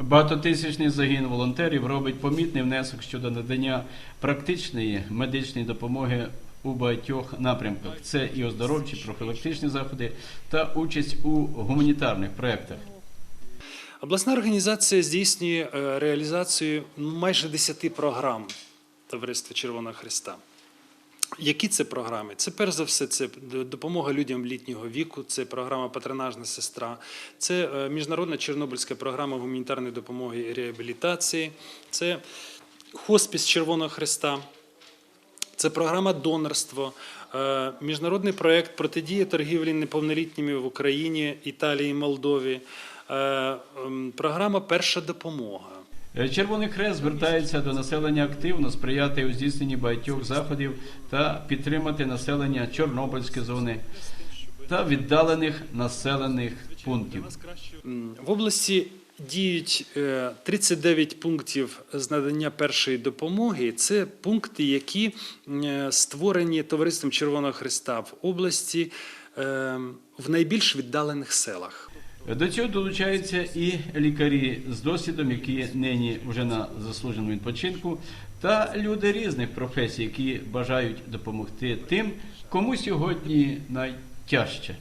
Багатотисячний загін волонтерів робить помітний внесок щодо надання практичної медичної допомоги у багатьох напрямках. Це і оздоровчі, профілактичні заходи та участь у гуманітарних проєктах. Обласна організація здійснює е, реалізацію майже 10 програм Товариства Червоного Христа. Які це програми? Це перш за все це допомога людям літнього віку, це програма Патронажна сестра, це е, міжнародна Чорнобильська програма гуманітарної допомоги і реабілітації, це хоспіс Червоного Христа, це програма донорство, е, міжнародний проєкт протидії торгівлі неповнолітніми в Україні, Італії, Молдові, е, програма Перша допомога. Е, Червоний Хрест звертається до населення активно сприяти у здійсненні багатьох заходів та підтримати населення Чорнобильської зони та віддалених населених пунктів. В області діють е, 39 пунктів з надання першої допомоги. Це пункти, які е, створені Товариством Червоного Христа в області е, в найбільш віддалених селах. До цього долучаються і лікарі з досвідом, які нині вже на заслуженому відпочинку, та люди різних професій, які бажають допомогти тим, кому сьогодні найтяжче.